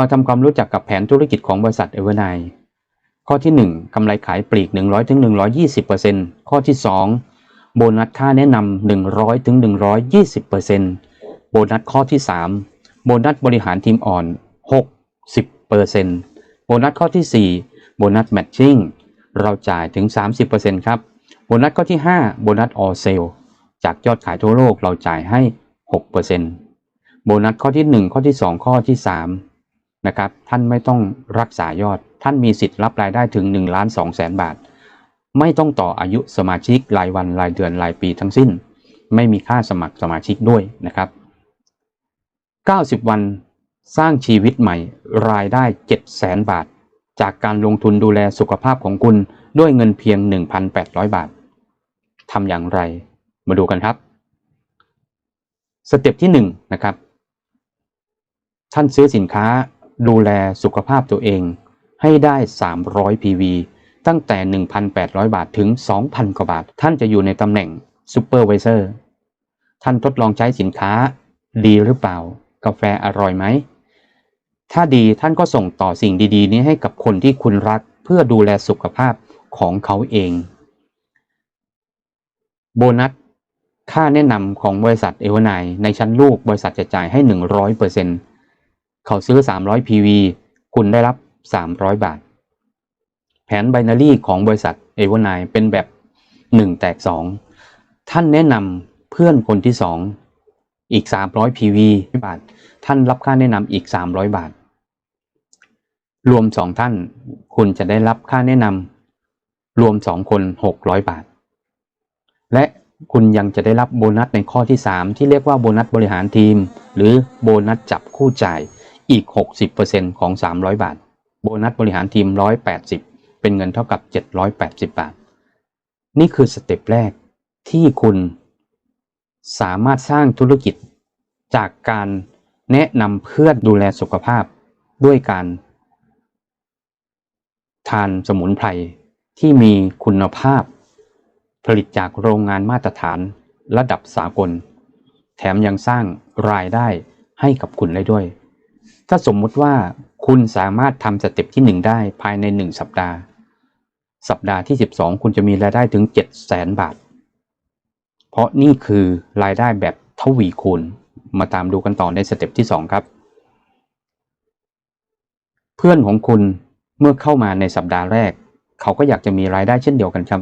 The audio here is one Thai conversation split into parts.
มาทำความรู้จักกับแผนธุรกิจของบริษัทเอเวอร์ไนข้อที่ 1กำไรขายปลีก 100ถึง120%ข้อที่ 2 โบนัสค่าแนะนำ100ถึง120%โบนัสข้อที่ 3 โบนัสบริหารทีมอ่อน 60%โบนัสข้อที่ 4 โบนัสแมทชิ่งเราจ่ายถึง 30%ครับ โบนัสข้อที่ 5 โบนัสออเซลจากยอดขายทั่วโลกเราจ่ายให้ 6%โบนัสข้อที่ 1 ข้อที่ 2 ข้อที่ 3 นะครับ ท่านไม่ต้องรักษายอด ท่านมีสิทธิ์รับรายได้ถึง1ล้าน2แสนบาท ไม่ต้องต่ออายุสมาชิกรายวันรายเดือนรายปีทั้งสิ้น ไม่มีค่าสมัครสมาชิกด้วยนะครับ 90 วันสร้างชีวิตใหม่รายได้7แสนบาท จากการลงทุนดูแลสุขภาพของคุณด้วยเงินเพียง 1,800 บาททำอย่างไร มาดูกันครับ สเต็ปที่1นะครับ ท่านซื้อสินค้า ดูแลสุขภาพตัวเองให้ได้ 300 PV ตั้งแต่ 1,800 บาทถึง 2,000 กว่าบาท ท่านจะอยู่ในตำแหน่งซูเปอร์ไวเซอร์ท่านทดลองใช้สินค้า ดีหรือเปล่า กาแฟอร่อยไหม ถ้าดีท่านก็ส่งต่อสิ่งดีๆ นี้ให้กับคนที่คุณรักเพื่อดูแลสุขภาพของเขาเอง โบนัส ค่าแนะนำของบริษัทเอวอร์ไนในชั้นลูกบริษัทจะจ่ายให้ 100%เเขาซื้อ 300 PV คุณได้รับ 300 บาท แผนไบนารีของบริษัทเอเวอร์ไนเป็นแบบ 1 แตก 2 ท่านแนะนำเพื่อนคนที่ 2 อีก 300 PV บาท ท่านรับค่าแนะนำอีก 300 บาท รวม 2 ท่าน คุณจะได้รับค่าแนะนำรวม 2 คน 600 บาท และคุณยังจะได้รับโบนัสในข้อที่ 3 ที่เรียกว่าโบนัสบริหารทีม หรือโบนัสจับคู่จ่าย อีก 60%ของ 300 บาท โบนัสบริหารทีม 180 เป็นเงินเท่ากับ 780 บาท นี่คือสเต็ปแรกที่คุณสามารถสร้างธุรกิจ จากการแนะนำเพื่อนดูแลสุขภาพด้วยการ ทานสมุนไพรที่มีคุณภาพ ผลิตจากโรงงานมาตรฐานระดับสากล แถมยังสร้างรายได้ให้กับคุณได้ด้วย ถ้าสมมุติว่าคุณสามารถทำสเต็ปที่ 1 ได้ภายใน 1 สัปดาห์ สัปดาห์ที่ 12 คุณจะมีรายได้ถึง 7 0 0แสนบาท เพราะนี่คือรายได้แบบทวีคูณ มาตามดูกันต่อในสเต็ปที่ 2 ครับ เพื่อนของคุณเมื่อเข้ามาในสัปดาห์แรก เขาก็อยากจะมีรายได้เช่นเดียวกันครับ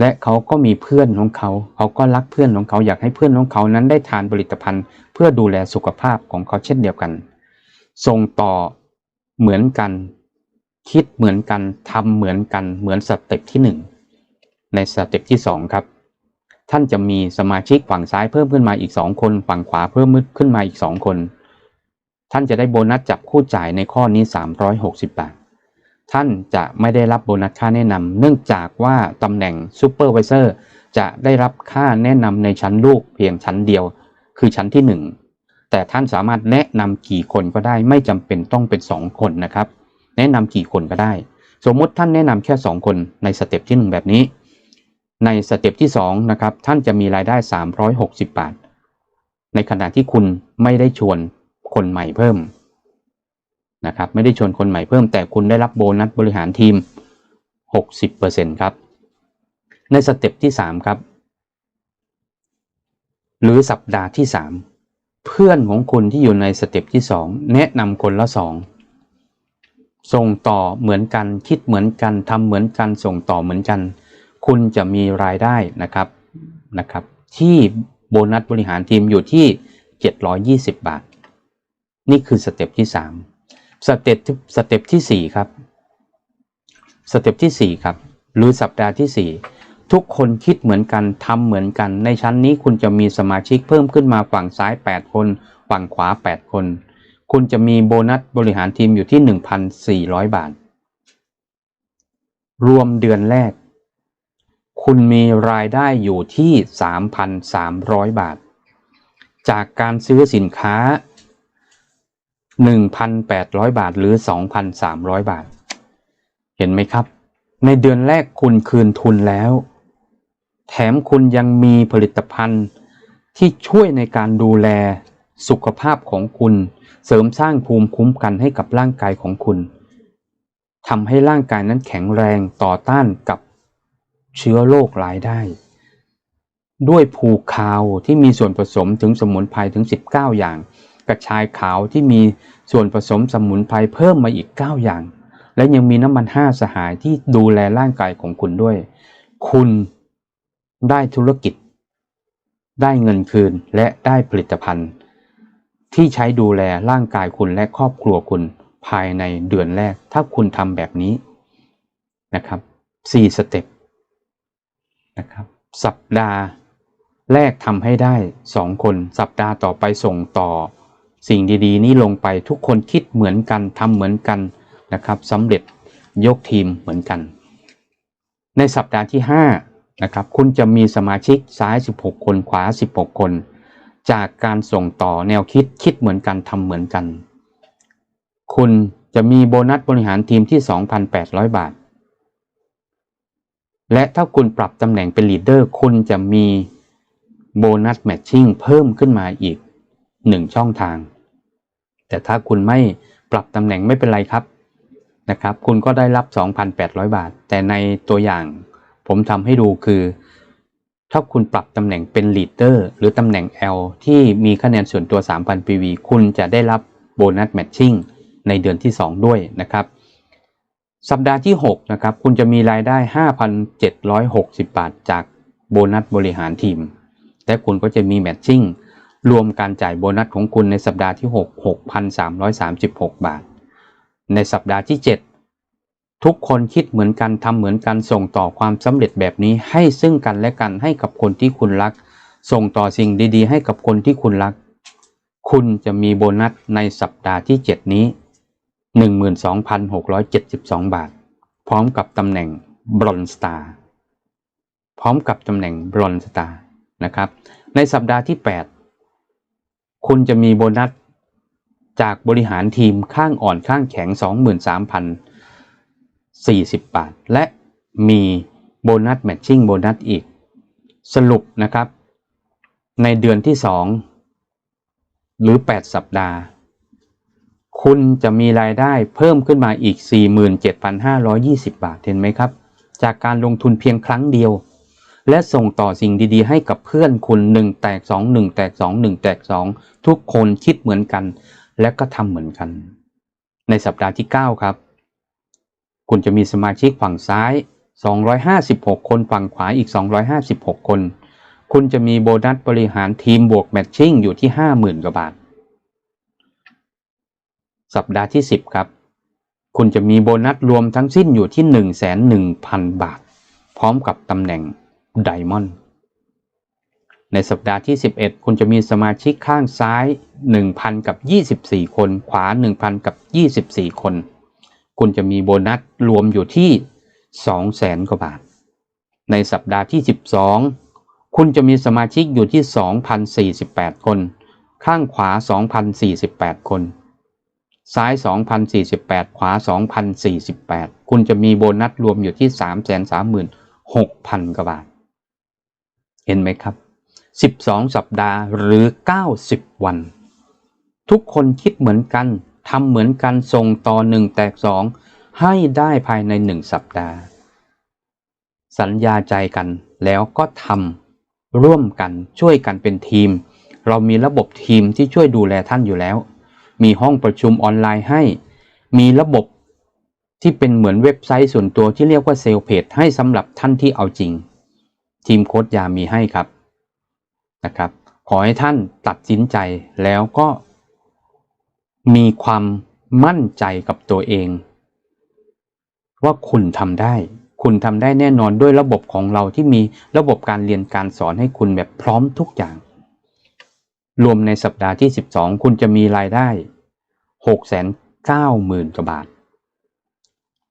และเขาก็มีเพื่อนของเขา เขาก็รักเพื่อนของเขาอยากให้เพื่อนของเขานั้นได้ทานผลิตภัณฑ์ เพื่อดูแลสุขภาพของเขาเช่นเดียวกัน ส่งต่อเหมือนกัน คิดเหมือนกันทำเหมือนกัน เหมือนสเต็ปที่ 1 ในสเต็ปที่ 2 ครับ ท่านจะมีสมาชิกฝั่งซ้ายเพิ่มขึ้นมาอีก 2 คน ฝั่งขวาเพิ่มขึ้นมาอีก 2 คน ท่านจะได้โบนัสจับคู่จ่ายในข้อนี้ 360 บาท ท่านจะไม่ได้รับโบนัสค่าแนะนำเนื่องจากว่าตำแหน่งซูเปอร์ไวเซอร์จะได้รับค่าแนะนำในชั้นลูกเพียงชั้นเดียว คือชั้นที่ 1 แต่ท่านสามารถแนะนำกี่คนก็ได้ไม่จำเป็นต้องเป็น 2 คนนะครับ แนะนำกี่คนก็ได้ สมมุติท่านแนะนำแค่ 2 คนในสเต็ปที่ 1 แบบนี้ ในสเต็ปที่2นะครับท่านจะมีรายได้ 360 บาท ในขณะที่คุณไม่ได้ชวนคนใหม่เพิ่ม นะครับไม่ได้ชวนคนใหม่เพิ่มแต่คุณได้รับโบนัสบริหารทีม 60%ครับ ในสเต็ปที่ 3 ครับ หรือสัปดาห์ที่ 3 เพื่อนของคุณที่อยู่ในสเต็ปที่ 2 แนะนำคนละ 2 ส่งต่อเหมือนกันคิดเหมือนกันทำเหมือนกันส่งต่อเหมือนกัน คุณจะมีรายได้นะครับนะครับ ที่โบนัสบริหารทีมอยู่ที่ 720 บาท นี่คือสเต็ปที่ 3 สเต็ปสเต็ปที่ 4 ครับ สเต็ปที่ 4 ครับ หรือสัปดาห์ที่ 4 ทุกคนคิดเหมือนกันทำเหมือนกัน ในชั้นนี้คุณจะมีสมาชิกเพิ่มขึ้นมาฝั่งซ้าย 8 คน ฝั่งขวา 8 คน คุณจะมีโบนัสบริหารทีมอยู่ที่ 1,400 บาท รวมเดือนแรก คุณมีรายได้อยู่ที่ 3,300 บาท จากการซื้อสินค้า 1,800บาทหรือ2,300บาท เห็นไหมครับ ในเดือนแรกคุณคืนทุนแล้ว แถมคุณยังมีผลิตภัณฑ์ที่ช่วยในการดูแลสุขภาพของคุณ เสริมสร้างภูมิคุ้มกันให้กับร่างกายของคุณทำให้ร่างกายนั้นแข็งแรงต่อต้านกับเชื้อโรคหลายได้ ด้วยภูคาวที่มีส่วนผสมถึงสมุนไพรถึง 19 อย่าง กระชายขาวที่มีส่วนผสมสมุนไพรเพิ่มมาอีก 9 อย่าง และยังมีน้ำมันห้าสหายที่ดูแลร่างกายของคุณด้วย คุณได้ธุรกิจ ได้เงินคืนและได้ผลิตภัณฑ์ ที่ใช้ดูแลร่างกายคุณและครอบครัวคุณภายในเดือนแรก ถ้าคุณทำแบบนี้นะครับ4สเต็ปนะครับสัปดาห์แรกทำให้ได้ 2 คน สัปดาห์ต่อไปส่งต่อ สิ่งดีๆ นี้ลงไปทุกคนคิดเหมือนกันทำเหมือนกันนะครับสำเร็จยกทีมเหมือนกัน ในสัปดาห์ที่5นะครับคุณจะมีสมาชิกซ้าย 16 คนขวา 16 คน จากการส่งต่อแนวคิดคิดเหมือนกันทำเหมือนกัน คุณจะมีโบนัสบริหารทีมที่ 2,800 บาท และถ้าคุณปรับตำแหน่งเป็นลีดเดอร์ คุณจะมีโบนัสแมทชิ่งเพิ่มขึ้นมาอีก 1 ช่องทาง แต่ถ้าคุณไม่ปรับตำแหน่งไม่เป็นไรครับนะครับ คุณก็ได้รับ 2,800 บาท แต่ในตัวอย่างผมทำให้ดูคือ ถ้าคุณปรับตำแหน่งเป็นลีดเดอร์หรือตำแหน่ง L ที่มีคะแนนส่วนตัว 3,000 PV คุณจะได้รับโบนัสแมทชิ่งในเดือนที่ 2 ด้วยนะครับ สัปดาห์ที่ 6 นะครับ คุณจะมีรายได้ 5,760 บาท จากโบนัสบริหารทีม และคุณก็จะมีแมทชิ่ง รวมการจ่ายโบนัสของคุณในสัปดาห์ที่ 6 6,336 บาท ในสัปดาห์ที่ 7 ทุกคนคิดเหมือนกันทำเหมือนกันส่งต่อความสำเร็จแบบนี้ให้ซึ่งกันและกันให้กับคนที่คุณรัก ส่งต่อสิ่งดีๆ ให้กับคนที่คุณรัก คุณจะมีโบนัสในสัปดาห์ที่ 7 นี้ 12,672 บาท พร้อมกับตำแหน่งบรอนสตาร์พร้อมกับตำแหน่งบรอนสตาร์นะครับ ในสัปดาห์ที่ 8 คุณจะมีโบนัสจากบริหารทีมข้างอ่อนข้างแข็ง 23,040 บาท และมีโบนัสแมทชิ่งโบนัสอีก สรุปนะครับ ในเดือนที่ 2 หรือ 8 สัปดาห์ คุณจะมีรายได้เพิ่มขึ้นมาอีก 47,520 บาทเห็นไหมครับ จากการลงทุนเพียงครั้งเดียว และส่งต่อสิ่งดีๆ ให้กับเพื่อนคุณ1แตก2 1แตก2 1แตก2ทุกคนคิดเหมือนกัน และก็ทำเหมือนกัน ในสัปดาห์ที่ 9 ครับ คุณจะมีสมาชิกฝั่งซ้าย 256 คนฝั่งขวาอีก 256 คน คุณจะมีโบนัสบริหารทีมบวกแมทชิ่งอยู่ที่ 50,000กว่าบาท สัปดาห์ที่ 10 ครับ คุณจะมีโบนัสรวมทั้งสิ้นอยู่ที่ 1,100,000 บาท พร้อมกับตำแหน่ง ไดมอนด์ในสัปดาห์ที่ 11 คุณจะมีสมาชิกข้างซ้าย 1,000 กับ 24 คน ขวา 1,000 กับ 24 คน คุณจะมีโบนัสรวมอยู่ที่ 200,000 กว่าบาท ในสัปดาห์ที่ 12 คุณจะมีสมาชิกอยู่ที่ 2,048 คน ข้างขวา 2,048 คน ซ้าย 2,048 ขวา 2,048 คุณจะมีโบนัสรวมอยู่ที่ 336,000 กว่าบาท เห็นไหมครับ 12 สัปดาห์หรือ 90 วัน ทุกคนคิดเหมือนกันทำเหมือนกันส่งต่อหนึ่งแตกสองให้ได้ภายในหนึ่งสัปดาห์ สัญญาใจกันแล้วก็ทำร่วมกันช่วยกันเป็นทีม เรามีระบบทีมที่ช่วยดูแลท่านอยู่แล้ว มีห้องประชุมออนไลน์ให้ มีระบบที่เป็นเหมือนเว็บไซต์ส่วนตัวที่เรียกว่าเซลเพจให้สำหรับท่านที่เอาจริง ทีมโค้ดยามีให้ครับนะครับ ขอให้ท่านตัดสินใจแล้วก็มีความมั่นใจกับตัวเอง ว่าคุณทำได้ คุณทำได้แน่นอนด้วยระบบของเราที่มีระบบการเรียนการสอนให้คุณแบบพร้อมทุกอย่าง รวมในสัปดาห์ที่ 12 คุณจะมีรายได้ 690,000กว่าบาท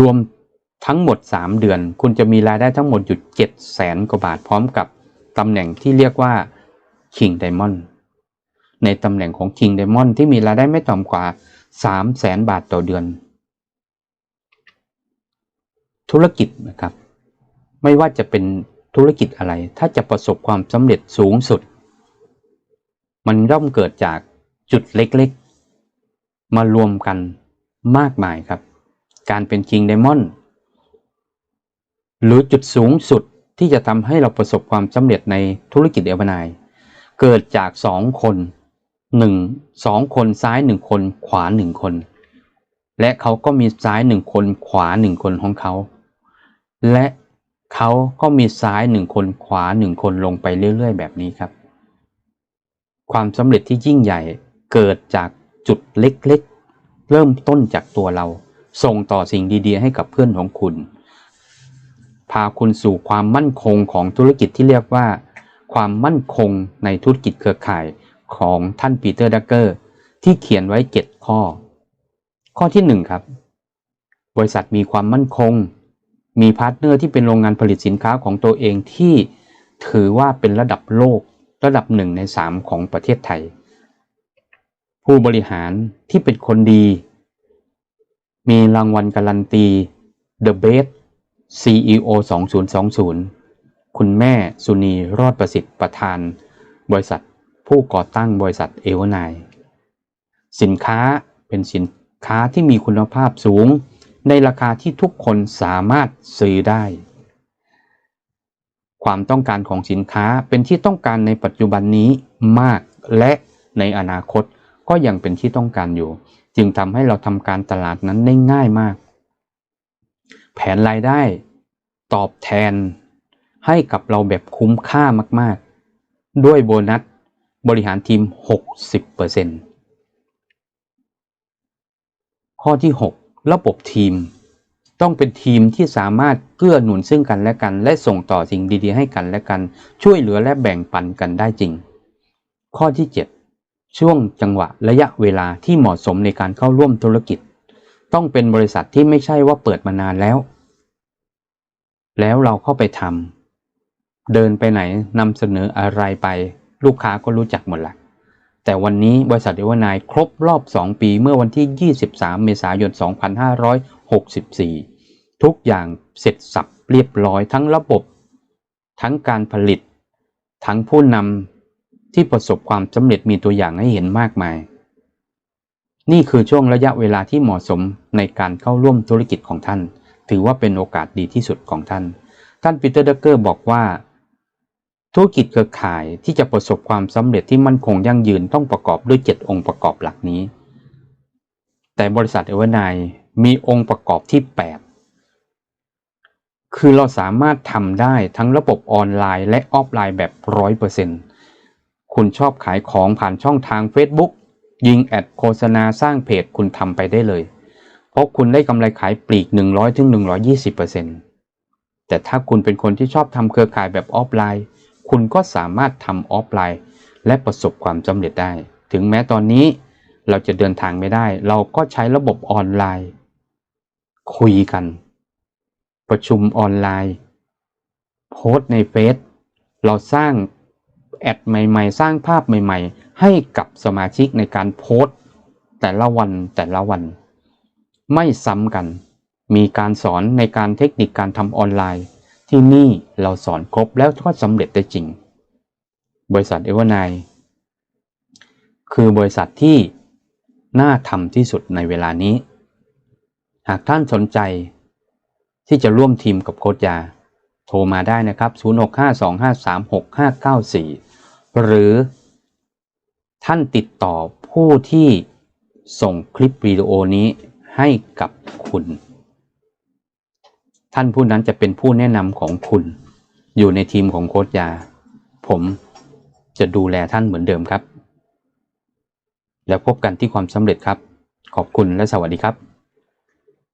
รวม ทั้งหมด 3 เดือน คุณจะมีรายได้ทั้งหมดอยู่700,000กว่าบาทพร้อมกับตำแหน่งที่เรียกว่า King Diamond ในตำแหน่งของ King Diamond ที่มีรายได้ไม่ต่ำกว่า 300,000บาทต่อเดือน ธุรกิจนะครับ ไม่ว่าจะเป็นธุรกิจอะไร ถ้าจะประสบความสำเร็จสูงสุด มันย่อมเกิดจากจุดเล็กๆ มารวมกันมากมายครับ การเป็นคิงไดมอนด์ หรือจุดสูงสุดที่จะทำให้เราประสบความสำเร็จในธุรกิจเอวอร์ไนน์เกิดจากสองคนหนึ่งสองคนซ้ายหนึ่งคนขวาหนึ่งคน และเขาก็มีซ้ายหนึ่งคนขวาหนึ่งคนของเขา และเขาก็มีซ้ายหนึ่งคนขวาหนึ่งคนลงไปเรื่อย ๆ แบบนี้ครับ ความสำเร็จที่ยิ่งใหญ่เกิดจากจุดเล็กๆ เริ่มต้นจากตัวเรา ส่งต่อสิ่งดีๆ ให้กับเพื่อนของคุณ พาคุณสู่ความมั่นคงของธุรกิจที่เรียกว่า ความมั่นคงในธุรกิจเครือข่ายของท่านปีเตอร์ดักเกอร์ที่เขียนไว้ 7 ข้อ ข้อที่ 1 ครับ บริษัทมีความมั่นคง มีพาร์ทเนอร์ที่เป็นโรงงานผลิตสินค้าของตัวเองที่ถือว่าเป็นระดับโลกระดับหนึ่งใน 3 ของประเทศไทย ผู้บริหารที่เป็นคนดี มีรางวัลการันตี The Best CEO 2020 คุณแม่สุนีรอดประสิทธิ์ประธาน บริษัทผู้ก่อตั้งบริษัทเอเวอร์ไนสินค้าเป็นสินค้าที่มีคุณภาพสูง ในราคาที่ทุกคนสามารถซื้อได้ ความต้องการของสินค้าเป็นที่ต้องการในปัจจุบันนี้มากและในอนาคตก็ยังเป็นที่ต้องการอยู่ จึงทำให้เราทำการตลาดนั้นได้ง่ายมาก แผนรายได้ ตอบแทน ให้กับเราแบบคุ้มค่ามากๆ ด้วยโบนัสบริหารทีม 60%ข้อที่ 6 ระบบทีม ต้องเป็นทีมที่สามารถเกื้อหนุนซึ่งกันและกัน และส่งต่อสิ่งดีๆ ให้กันและกัน ช่วยเหลือและแบ่งปันกันได้จริง ข้อที่ 7 ช่วงจังหวะระยะเวลาที่เหมาะสมในการเข้าร่วมธุรกิจ ต้องเป็นบริษัทที่ไม่ใช่ว่าเปิดมานานแล้ว แล้วเราเข้าไปทำเดินไปไหนนำเสนออะไรไป ลูกค้าก็รู้จักหมดละแต่วันนี้บริษัทเอเวอร์นายครบรอบ 2 ปีเมื่อวันที่ 23 เมษายน 2564 ทุกอย่างเสร็จสับเรียบร้อยทั้งระบบ ทั้งการผลิต ทั้งผู้นำที่ประสบความสำเร็จมีตัวอย่างให้เห็นมากมาย นี่คือช่วงระยะเวลาที่เหมาะสมในการเข้าร่วมธุรกิจของท่าน ถือว่าเป็นโอกาสดีที่สุดของท่าน ท่านปีเตอร์เดเกอร์บอกว่า ธุรกิจเครือข่ายที่จะประสบความสำเร็จที่มั่นคงยั่งยืนต้องประกอบด้วย 7 องค์ประกอบหลักนี้ แต่บริษัทเอเวอร์ไนมีองค์ประกอบที่ 8 คือเราสามารถทำได้ทั้งระบบออนไลน์และออฟไลน์แบบ 100%คุณชอบขายของผ่านช่องทาง Facebook ยิงแอดโฆษณาสร้างเพจคุณทำไปได้เลย เพราะคุณได้กำไรขายปลีก 100-120%แต่ถ้าคุณเป็นคนที่ชอบทำเครือข่ายแบบออฟไลน์ คุณก็สามารถทำออฟไลน์ และประสบความสำเร็จได้ ถึงแม้ตอนนี้เราจะเดินทางไม่ได้ เราก็ใช้ระบบออนไลน์ คุยกัน ประชุมออนไลน์ โพสในเฟซเราสร้างแอดใหม่ ๆ สร้างภาพใหม่ ๆ ให้กับสมาชิกในการโพสแต่ละวันแต่ละวัน ไม่ซ้ำกัน มีการสอนในการเทคนิคการทำออนไลน์ ที่นี่เราสอนครบแล้วก็สำเร็จได้จริง บริษัทเอเวอร์ไนคือบริษัทที่น่าทำที่สุดในเวลานี้ หากท่านสนใจ ที่จะร่วมทีมกับโคชยา โทรมาได้นะครับ 0652536594 หรือ ท่านติดต่อผู้ที่ส่งคลิปวิดีโอนี้ให้กับคุณ ท่านผู้นั้นจะเป็นผู้แนะนำของคุณ อยู่ในทีมของโค้ชยา ผมจะดูแลท่านเหมือนเดิมครับ แล้วพบกันที่ความสำเร็จครับ ขอบคุณและสวัสดีครับ